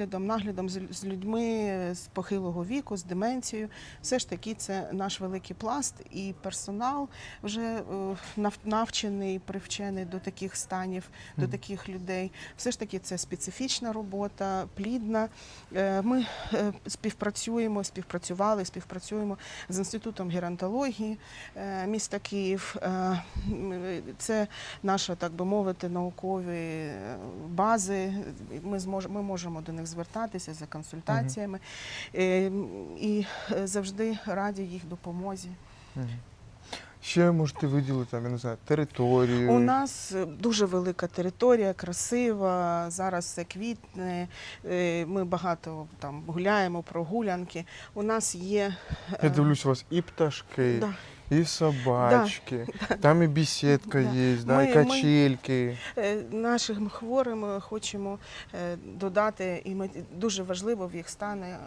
Наглядом, наглядом з, людьми з похилого віку, з деменцією, все ж таки це наш великий пласт, і персонал вже е, навчений, привчений до таких станів, до таких людей. Все ж таки це специфічна робота, плідна. Е, Ми е, співпрацюємо, співпрацювали, співпрацюємо з інститутом геронтології міста Київ. Це наша, так би мовити, наукові бази. Ми зможемо, ми можемо до них звертатися за консультаціями Е, і е, завжди раді їх допомозі. Мгм. Ще можете виділити там, я не знаю, територію. У нас е, дуже велика територія, красива. Зараз все квітне. Ми багато там гуляємо, прогулянки. У нас є Я дивлюсь, у вас і пташки, да, і собачки, там і бесідка Да. є, да, і качельки. Е, Нашим хворим е, хочемо е, додати, і ми дуже важливо в їх стане